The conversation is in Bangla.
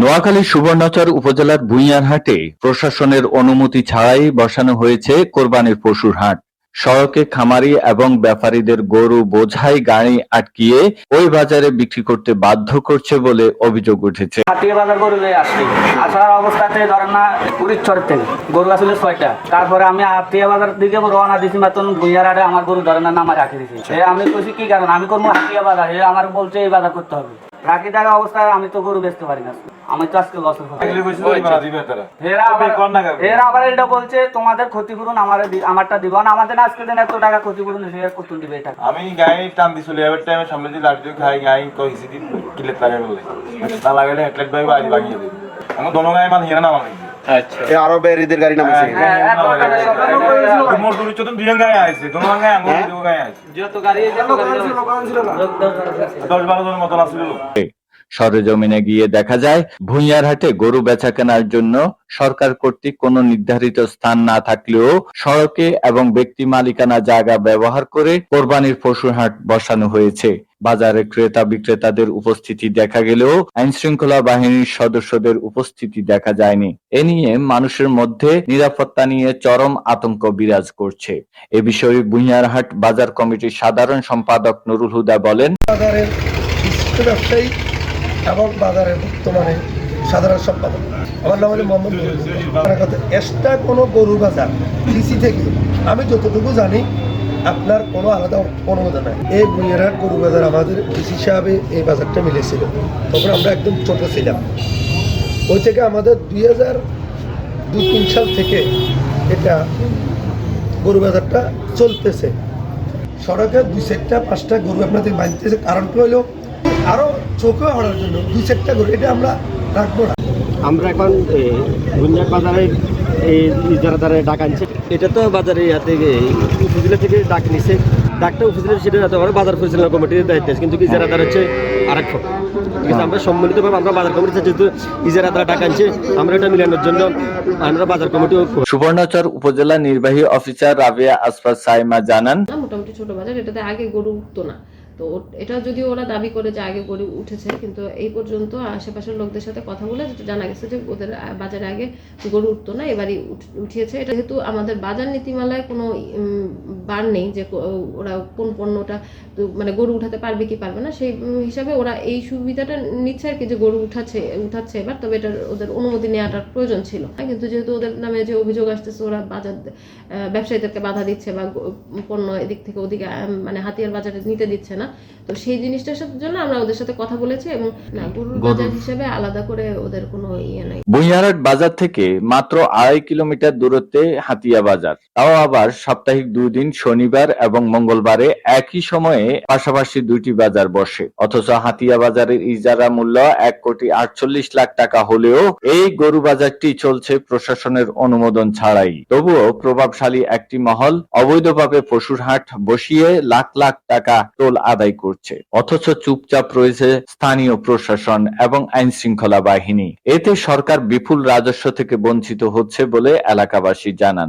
নোয়াখালী সুবর্ণচর উপজেলার ভুইয়ারহাটে প্রশাসনের অনুমতি ছাড়াই বসানো হয়েছে কোরবানির পশুর হাট। সড়কে খামারি এবং ব্যাপারীদের গরু বোঝাই গাড়ি আটকিয়ে ওই বাজারে বিক্রি করতে বাধ্য করছে বলে অভিযোগ উঠেছে। হাটিয়ে বাজার গরু লয়ে আসার অবস্থাতে ধরেন না উড়িচ্ছর থেকে। গরু আসলে ছয়টা। তারপরে আমি হাটিয়া বাজার দিকে রওনা দিছি, মাত্র ভুইয়ার হাটে আমার গরু ধরেন না নামা রাখি দিছি। আমি কইছি, কি কারণ? আমি করব হাটিয়া বাজার। আমার বলছে, এই বাজার করতে হবে। রাখি থাকা অবস্থায় আমি তো গরু বেচতে পারি না। আমি তো আজকে তারা? এরা আবার কর না কাকু। এরা আবার এটা বলছে তোমাদের ক্ষতিপূরণ আমার আমারটা দিব না। আমাদের আজকে দিন এত টাকা ক্ষতিপূরণ সে কত দিবে এটা? আমি গাই টান দিছিল এবার টাইমে সামনে দিয়ে লাঠি খাই গাই হিসি দিন কিলেট লাগাই বলে। না লাগাইলে হেডলাইট ভাই বাড়ি ভাঙিয়ে দিবে। আমি দোনো গায়ে মান হিরা না মানে এ আরও বেরিদের গাড়ি নামাইছে। হ্যাঁ, এত টাকা সব- মোর দুই চতুন দুই গায়ে আইছে দোনো গায়ে আঙ্গুল দুই গায়ে আইছে যত গাড়ি যত গাড়ি আছে। দশ বারো জনের মতন আসছিল লোক সরেজমিনে গিয়ে দেখা যায়, ভুঁইয়ারহাটে গরু বেচা কেনার জন্য সরকার কর্তৃক কোনো নির্ধারিত স্থান না থাকলেও সড়কে এবং ব্যক্তি মালিকানা জায়গা ব্যবহার করে কোরবানির পশুর হাট বসানো হয়েছে। বাজারে ক্রেতা বিক্রেতাদের উপস্থিতি দেখা গেলেও আইন শৃঙ্খলা বাহিনীর সদস্যদের উপস্থিতি দেখা যায়নি। এ নিয়ে মানুষের মধ্যে নিরাপত্তা নিয়ে চরম আতঙ্ক বিরাজ করছে। এ বিষয়ে বুনিয়ারহাট বাজার কমিটির সাধারণ সম্পাদক নুরুল হুদা বলেন এবং বাজারের বর্তমানে সাধারণ সম্পাদক। আমার নাম হলো মোহাম্মদ এক্সট্রা কোনো গরু বাজার কৃষি থেকে আমি যতটুকু জানি, আপনার কোনো আলাদা অনুমোদন নাই। এই বুনিয়ারহাট গরু বাজার আমাদের কৃষি সাহেবে এই বাজারটা মিলেছিল। তখন আমরা একদম ছোট ছিলাম। ওই থেকে আমাদের দুই হাজার দু তিন সাল থেকে এটা গরু বাজারটা চলতেছে। সড়কে দুই সেটটা পাঁচটা গরু আপনাদের বাঁধতেছে কারণটা হলো আরও চোখে হওয়ার জন্য দুই সেটটা গরু এটা আমরা রাখব না। আমরা এখন গুঞ্জার বাজারে এই ইজারাদারে ডাক আনছে। এটা তো বাজারে ইয়াতে উপজেলা থেকে ডাক নিছে। ডাকটা উপজেলা সেটা যাতে আমরা বাজার পরিচালনা কমিটির দায়িত্ব আছে কিন্তু ইজারাদার হচ্ছে আরেক পক্ষ ঠিক আছে আমরা সম্মিলিতভাবে আমরা বাজার কমিটি যেহেতু ইজারাদার ডাক আনছে আমরা এটা মিলানোর জন্য আমরা বাজার কমিটি সুবর্ণচর উপজেলা নির্বাহী অফিসার রাবিয়া আসফার সাইমা জানান মোটামুটি ছোট বাজার এটাতে আগে গরু উঠতো না। তো এটা যদিও ওরা দাবি করে যে আগে গরু উঠেছে, কিন্তু এই পর্যন্ত আশেপাশের লোকদের সাথে কথা বলে জানা গেছে যে ওদের বাজারে আগে গরু উঠতো না, এবারই উঠিয়েছে। এটা যেহেতু আমাদের বাজার নীতিমালায় কোনো বার নেই যে ওরা কোন পণ্যটা মানে গরু উঠাতে পারবে কি পারবে না, সেই হিসাবে ওরা এই সুবিধাটা নিচ্ছে আর কি যে গরু উঠাচ্ছে উঠাচ্ছে এবার, তবে এটার ওদের অনুমতি নেওয়াটার প্রয়োজন ছিল। কিন্তু যেহেতু ওদের নামে যে অভিযোগ আসতেছে, ওরা বাজার ব্যবসায়ীদেরকে বাধা দিচ্ছে বা পণ্য এদিক থেকে ওদিকে মানে হাতিয়ার বাজারে নিতে দিচ্ছে না তো সেই জিনিসটার সাথে জন্য আমরা ওদের সাথে কথা বলেছি এবং না গরুর বাজার হিসেবে আলাদা করে ওদের কোনো ইয়ে নাই। বুইয়ারহাট বাজার থেকে মাত্র আড়াই কিলোমিটার দূরত্বে হাতিয়া বাজার। তাও আবার সাপ্তাহিক দুই দিন শনিবার এবং মঙ্গলবারে একই সময়ে পাশাপাশি দুইটি বাজার বসে। অথচ হাতিয়া বাজারের ইজারা মূল্য এক কোটি আটচল্লিশ লাখ টাকা হলেও এই গরু বাজারটি চলছে প্রশাসনের অনুমোদন ছাড়াই। তবুও প্রভাবশালী একটি মহল অবৈধভাবে পশুর হাট বসিয়ে লাখ লাখ টাকা টোল আদায় করছে। অথচ চুপচাপ রয়েছে স্থানীয় প্রশাসন এবং আইন শৃঙ্খলা বাহিনী। এতে সরকার বিপুল রাজস্ব থেকে বঞ্চিত হচ্ছে বলে এলাকাবাসী জানান।